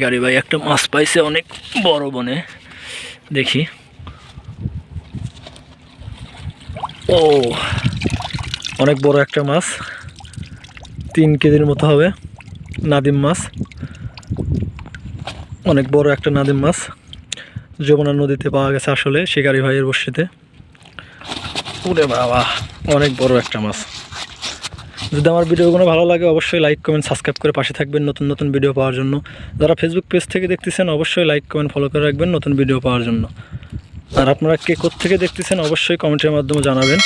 গাড়ি ভাই, একটা মাছ পাইছে অনেক বড় বনে। দেখি। ও, অনেক বড় একটা মাছ। তিন কেজির মতো হবে নাদিম মাছ। অনেক বড় একটা নাদিম মাছ। যমুনা নদীতে পাওয়া গেছে আসলে শিকারি ভাইয়ের বসিতে ওরে বাবা, অনেক বড় একটা মাছ। যদি আমার ভিডিওগুলো ভালো লাগে, অবশ্যই লাইক কমেন্ট সাবস্ক্রাইব করে পাশে থাকবেন নতুন নতুন ভিডিও পাওয়ার জন্য। যারা ফেসবুক পেজ থেকে দেখতেছেন, অবশ্যই লাইক কমেন্ট ফলো করে রাখবেন নতুন ভিডিও পাওয়ার জন্য। আর আপনারা কে থেকে দেখতেছেন, অবশ্যই কমেন্টের মাধ্যমে জানাবেন।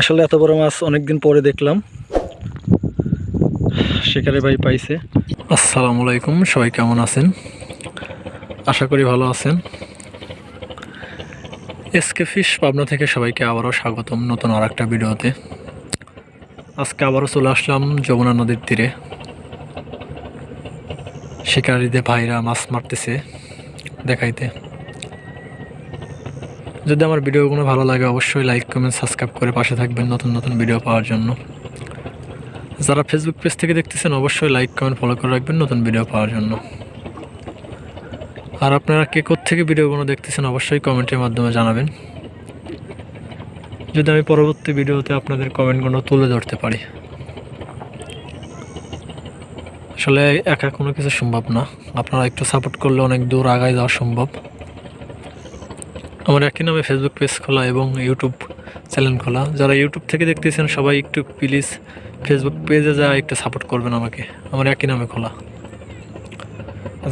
আসলে এত বড় মাছ অনেক দিন পরে দেখলাম। শিকারে ভাই পাইছে। আসসালামু আলাইকুম, সবাই কেমন আছেন? আশা করি ভালো আছেন। এসকে ফিশ পাবনা থেকে সবাইকে আবারও স্বাগতম নতুন আর একটা ভিডিওতে। আজকে আবারও চলে আসলাম যমুনা নদীর তীরে। শিকারীদের ভাইরা মাছ মারতেছে দেখাইতে। যদি আমার ভিডিওগুলো ভালো লাগে, অবশ্যই লাইক কমেন্ট সাবস্ক্রাইব করে পাশে থাকবেন নতুন নতুন ভিডিও পাওয়ার জন্য। যারা ফেসবুক পেজ থেকে দেখতেছেন, অবশ্যই লাইক কমেন্ট ফলো করে রাখবেন নতুন ভিডিও পাওয়ার জন্য। আর আপনারা কে থেকে ভিডিওগুলো দেখতেছেন, অবশ্যই কমেন্টের মাধ্যমে জানাবেন। যদি আমি পরবর্তী ভিডিওতে আপনাদের কমেন্টগুলো তুলে ধরতে পারি। আসলে একা কোনো কিছু সম্ভব না। আপনারা একটু সাপোর্ট করলে অনেক দূর আগায় যাওয়া সম্ভব। আমার একই নামে ফেসবুক পেজ খোলা এবং ইউটিউব চ্যানেল খোলা। যারা ইউটিউব থেকে দেখতেছেন, সবাই একটু প্লিজ ফেসবুক পেজে যা একটু সাপোর্ট করবেন আমাকে। আমার একই নামে খোলা।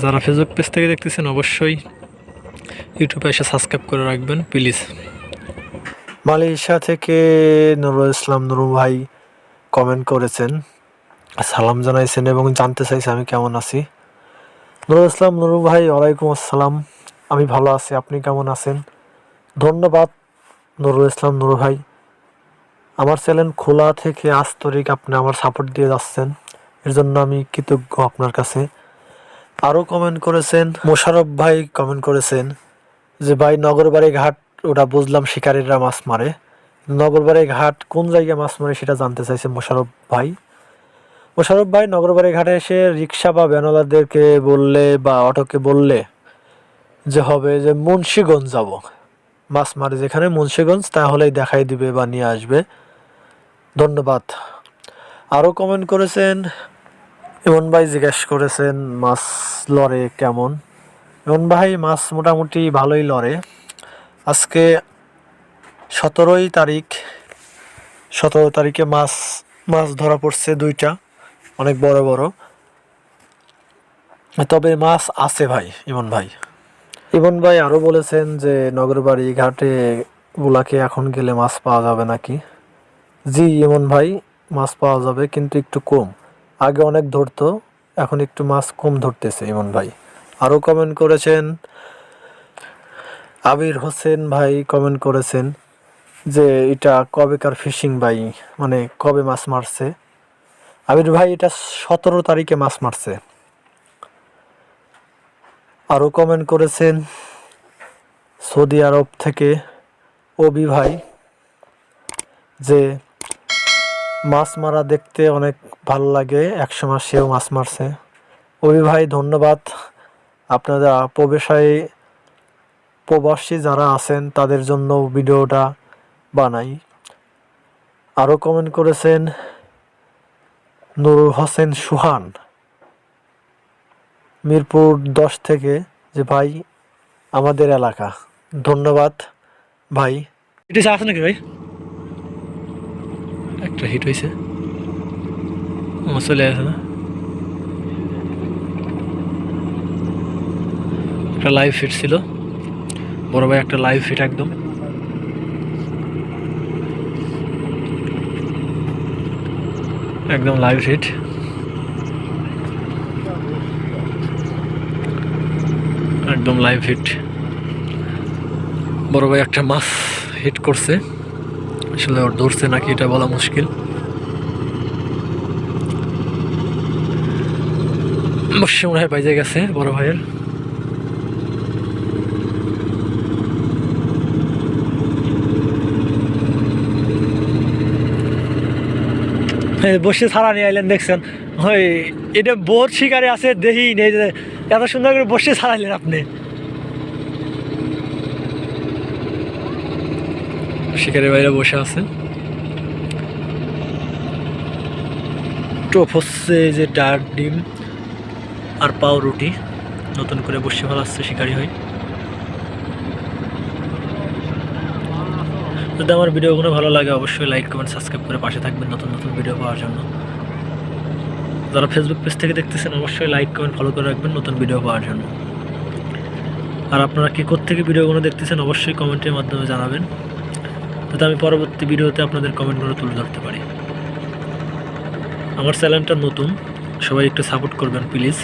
যারা ফেসবুক পেজ থেকে দেখতেছেন, অবশ্যই ইউটিউবে এসে সাবস্ক্রাইব করে রাখবেন প্লিজ মালয়েশিয়া থেকে নুরুল ইসলাম নুরু ভাই কমেন্ট করেছেন। সালাম জানাইছেন এবং জানতে চাইছে আমি কেমন আছি। নুরুল ইসলাম নুরু ভাই, ওয়ালাইকুম আসসালাম। আমি ভালো আছি, আপনি কেমন আছেন? ধন্যবাদ নুরুল ইসলাম নুরু ভাই। আমার চ্যানেল খোলা থেকে আজ তরিক আপনি আমার সাপোর্ট দিয়ে যাচ্ছেন। এর জন্য আমি কৃতজ্ঞ আপনার কাছে। আরও কমেন্ট করেছেন মোশারফ ভাই কমেন্ট করেছেন যে, ভাই, নগরবাড়ি ঘাট ওটা বুঝলাম শিকারীরা মাছ মারে। নগরবাড়ি ঘাট কোন জায়গায় মাছ মারে সেটা জানতে চাইছে মোশারফ ভাই। মোশারফ ভাই নগরবাড়ি ঘাটে এসে রিক্সা বা ভ্যানওয়ালাদেরকে বললে বা অটোকে বললে যে হবে যে মুন্সীগঞ্জ যাব। মাছ মারে যেখানে মুন্সীগঞ্জ, তাহলেই দেখাই দিবে বা নিয়ে আসবে। ধন্যবাদ। আরও কমেন্ট করেছেন, ইমন ভাই জিজ্ঞেস করেছেন মাছ লড়ে কেমন? ইমন ভাই, মাছ মোটামুটি ভালোই লড়ে। আজকে সতেরোই তারিখ, সতেরো তারিখে মাছ মাছ ধরা পড়ছে দুইটা, অনেক বড় বড়। তবে মাছ আছে ভাই, ইমন ভাই। ইমন ভাই আরও বলেছেন যে নগরবাড়ি ঘাটে গুলাকে এখন গেলে মাছ পাওয়া যাবে নাকি? জি, ইমন ভাই, মাছ পাওয়া যাবে, কিন্তু একটু কম। আগে অনেক ধরতো, এখন একটু মাছ কম ধরতেছে ইমন ভাই। আরও কমেন্ট করেছেন আবির হোসেন ভাই কমেন্ট করেছেন যে, এটা কবেকার ফিশিং ভাই? মানে কবে মাছ মারছে? আবির ভাই, এটা সতেরো তারিখে মাছ মারছে। আরও কমেন্ট করেছেন সৌদি আরব থেকে অবি ভাই যে, মাছ মারা দেখতে অনেক ভালো লাগে, একসময় সেও মাছ মারছে। অবি ভাই, ধন্যবাদ। আপনারা প্রবেশায় প্রবাসী যারা আছেন, তাদের জন্য ভিডিওটা বানাই। আরও কমেন্ট করেছেন নুরুল হোসেন সুহান। মিরপুর দশ থেকে যে ভাই, আমাদের এলাকা। ধন্যবাদ ভাই। আছে নাকি ভাই? একটা হিট হয়েছে। চলে আসে না। একটা লাইভ হিট ছিল। বড় ভাই, একটা লাইভ ফিট একদম। একদম লাইভ ফিট একদম লাইভ হিট বড় ভাই একটা মাছ হিট করছে। আসলে ওর ধরছে নাকি, এটা বলা মুশকিল। অবশ্যই মনে হয় বাইজে গেছে বড় ভাইয়ের। বসে ছাড়া নিয়ে আইলেন দেখছেন? হয় এটা বোর শিকারে আছে দেখি নেই এত সুন্দর করে বসে ছাড়াইলেন আপনি। শিকারের বাইরে বসে আছেন টোপ হচ্ছে যে ডাক ডিম আর পাউরুটি। নতুন করে বসে ফেলাচ্ছে শিকারি হয়ে। যদি আমার ভিডিওগুলো ভালো লাগে, অবশ্যই লাইক কমেন্ট সাবস্ক্রাইব করে পাশে থাকবেন নতুন নতুন ভিডিও পাওয়ার জন্য। যারা ফেসবুক পেজ থেকে দেখতেছেন, অবশ্যই লাইক কমেন্ট ফলো করে রাখবেন নতুন ভিডিও পাওয়ার জন্য। আর আপনারা কী থেকে ভিডিওগুলো দেখতেছেন, অবশ্যই কমেন্টের মাধ্যমে জানাবেন। যাতে আমি পরবর্তী ভিডিওতে আপনাদের কমেন্টগুলো তুলে ধরতে পারি। আমার চ্যানেলটা নতুন, সবাই একটু সাপোর্ট করবেন প্লিজ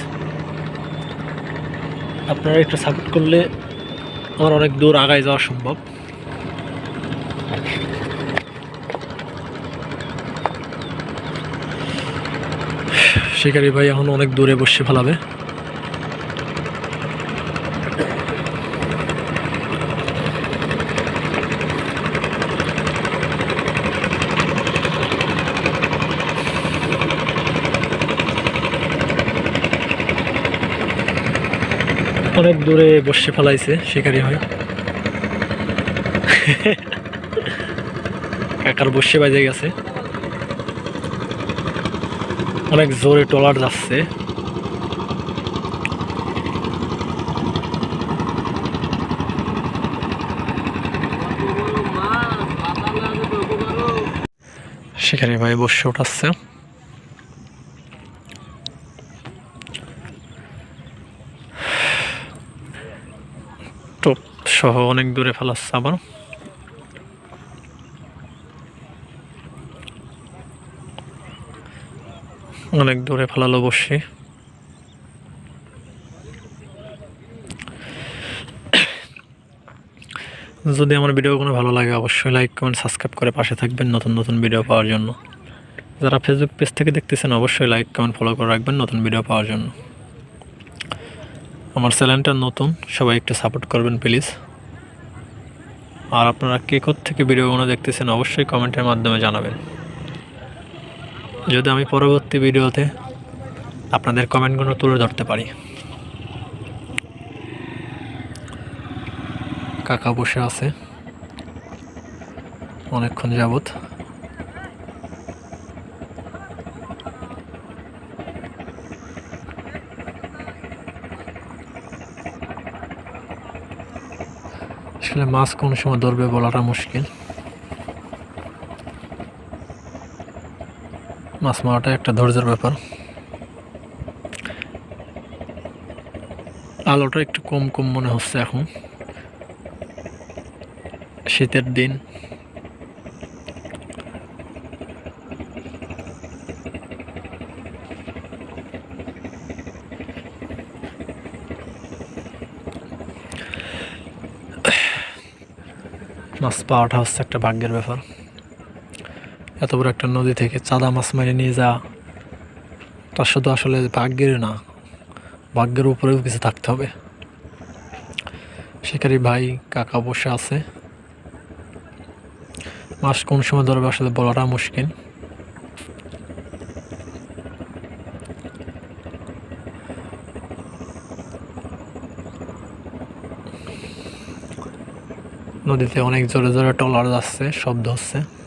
আপনারা একটু সাপোর্ট করলে আমার অনেক দূর আগায় যাওয়া সম্ভব। শিকারি ভাই এখন অনেক দূরে বসে ফেলাবে। অনেক দূরে বসে ফেলাইছে শিকারি হয় কাকার বসে বাজে গেছে। অনেক জোরে ট্রলার যাচ্ছে। শিকারি ভাই বসে উঠাচ্ছে। টোপ সহ অনেক দূরে ফেলাচ্ছে আবার। অনেক দূরে ফেলালো বসে। যদি আমার ভিডিওগুলো ভালো লাগে, অবশ্যই লাইক কমেন্ট সাবস্ক্রাইব করে পাশে থাকবেন নতুন নতুন ভিডিও পাওয়ার জন্য। যারা ফেসবুক পেজ থেকে দেখতেছেন, অবশ্যই লাইক কমেন্ট ফলো করে রাখবেন নতুন ভিডিও পাওয়ার জন্য। আমার চ্যানেলটা নতুন, সবাই একটু সাপোর্ট করবেন প্লিজ আর আপনারা কে থেকে ভিডিওগুলো দেখতেছেন, অবশ্যই কমেন্টের মাধ্যমে জানাবেন। যদি আমি পরবর্তী ভিডিওতে আপনাদের কমেন্টগুলো তুলে ধরতে পারি। কাকা বসে আছে। অনেকক্ষণ যাবত আসলে মাছ কোন সময় ধরবে বলাটা মুশকিল। মাছ মারাটা একটা ধৈর্যের ব্যাপার। আলোটা একটু কম কম মনে হচ্ছে এখন। শীতের দিন। মাছ পাওয়াটা হচ্ছে একটা ভাগ্যের ব্যাপার। এত বড় একটা নদী থেকে চাঁদা মাছ মেরে নিয়ে যা তার শুধু আসলে ভাগ্যের না, ভাগ্যের উপরেও কিছু থাকতে হবে। শিকারি ভাই, কাকা বসে আছে। মাস কোন সময় ধরবে আসলে বলাটা মুশকিল। নদীতে অনেক জোরে জোরে টলার যাচ্ছে, শব্দ হচ্ছে।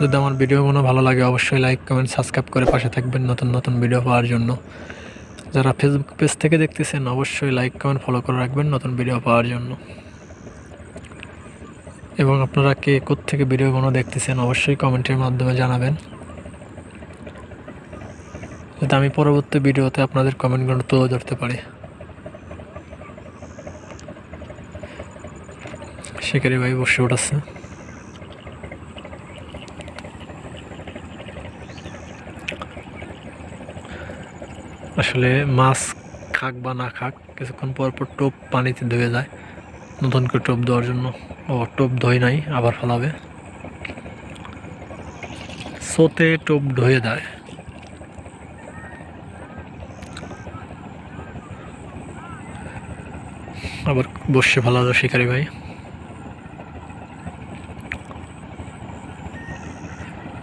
যদি আমার ভিডিওগুলো ভালো লাগে, অবশ্যই লাইক কমেন্ট সাবস্ক্রাইব করে পাশে থাকবেন নতুন নতুন ভিডিও পাওয়ার জন্য। যারা ফেসবুক পেজ থেকে দেখতেছেন, অবশ্যই লাইক কমেন্ট ফলো করে রাখবেন নতুন ভিডিও পাওয়ার জন্য। এবং আপনারা কে থেকে ভিডিওগুলো দেখতেছেন, অবশ্যই কমেন্টের মাধ্যমে জানাবেন। যাতে আমি পরবর্তী ভিডিওতে আপনাদের কমেন্টগুলো তুলে ধরতে পারি। শিকারি ভাই বসে উঠাচ্ছে। আসলে মাছ খাক বা না খাক, কিছুক্ষণ পর পর টোপ পানিতে ধুয়ে যায়। নতুন করে টোপ দেওয়ার জন্য। ও, টোপ ধোয় নাই, আবার ফেলাবে। সোতে টোপ ধুয়ে দেয়। আবার বসে ফেলালো শিকারি ভাই।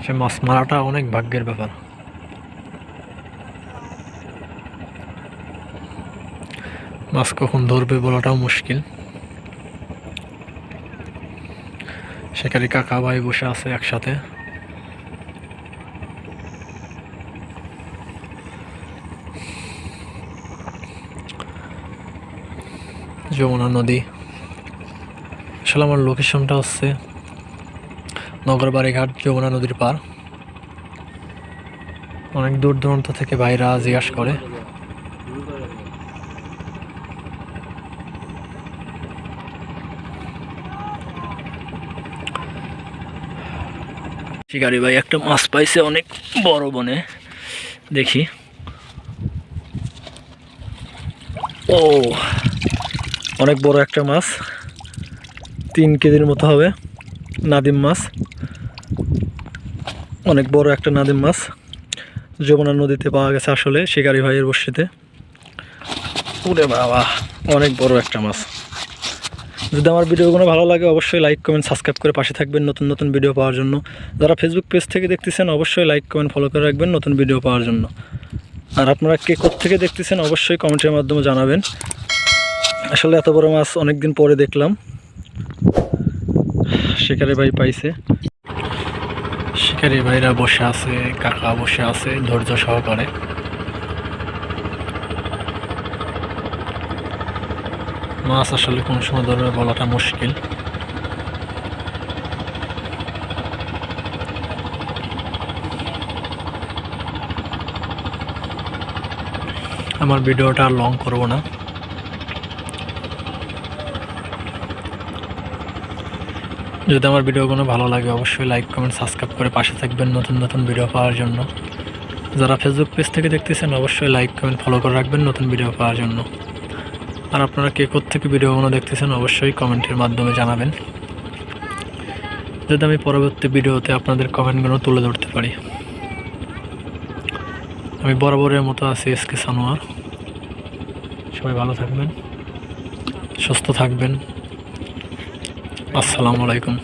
সে মাছ মারাটা অনেক ভাগ্যের ব্যাপার। মাছ কখন ধরবে বলাটাও মুশকিল। সেখানে কাকা ভাই বসে আছে একসাথে। যমুনা নদী। আসলে আমার লোকেশনটা হচ্ছে নগরবাড়িঘাট যমুনা নদীর পার অনেক দূর দূরান্ত থেকে ভাইরা জিজ্ঞাসা করে। শিকারি ভাই? একটা মাছ পাইছে অনেক বড় বনে। দেখি। ও, অনেক বড় একটা মাছ। তিন কেজির মতো হবে। নাদিম মাছ। অনেক বড় একটা নাদিম মাছ। যমুনা নদীতে পাওয়া গেছে আসলে, শিকারি ভাইয়ের বসিতে ওরে বাবা, অনেক বড় একটা মাছ। যদি আমার ভিডিওগুলো ভালো লাগে, অবশ্যই লাইক কমেন্ট সাবস্ক্রাইব করে পাশে থাকবেন নতুন নতুন ভিডিও পাওয়ার জন্য। যারা ফেসবুক পেজ থেকে দেখতেছেন, অবশ্যই লাইক কমেন্ট ফলো করে রাখবেন নতুন ভিডিও পাওয়ার জন্য। আর আপনারা কে থেকে দেখতেছেন, অবশ্যই কমেন্টের মাধ্যমে জানাবেন। আসলে এত বড় মাছ অনেক দিন পরে দেখলাম। শিকারি ভাই পাইছে। শিকারি ভাইরা বসে আছে, কাকা বসে আছে, ধৈর্য সহকারে। মাছ আসলে কোনো সময় ধরবে বলাটা মুশকিল। আমার ভিডিওটা লং করব না। যদি আমার ভিডিওগুলো ভালো লাগে, অবশ্যই লাইক কমেন্ট সাবস্ক্রাইব করে পাশে থাকবেন নতুন নতুন ভিডিও পাওয়ার জন্য। যারা ফেসবুক পেজ থেকে দেখতেছেন, অবশ্যই লাইক কমেন্ট ফলো করে রাখবেন নতুন ভিডিও পাওয়ার জন্য। আর আপনারা কে থেকে ভিডিওগুলো দেখতেছেন অবশ্যই কমেন্টের মাধ্যমে জানাবেন। যাতে আমি পরবর্তী ভিডিওতে আপনাদের কমেন্টগুলো তুলে ধরতে পারি। আমি বরাবরের মতো আছি এস কে সানোয়ার। সবাই ভালো থাকবেন, সুস্থ থাকবেন। আসসালামু আলাইকুম।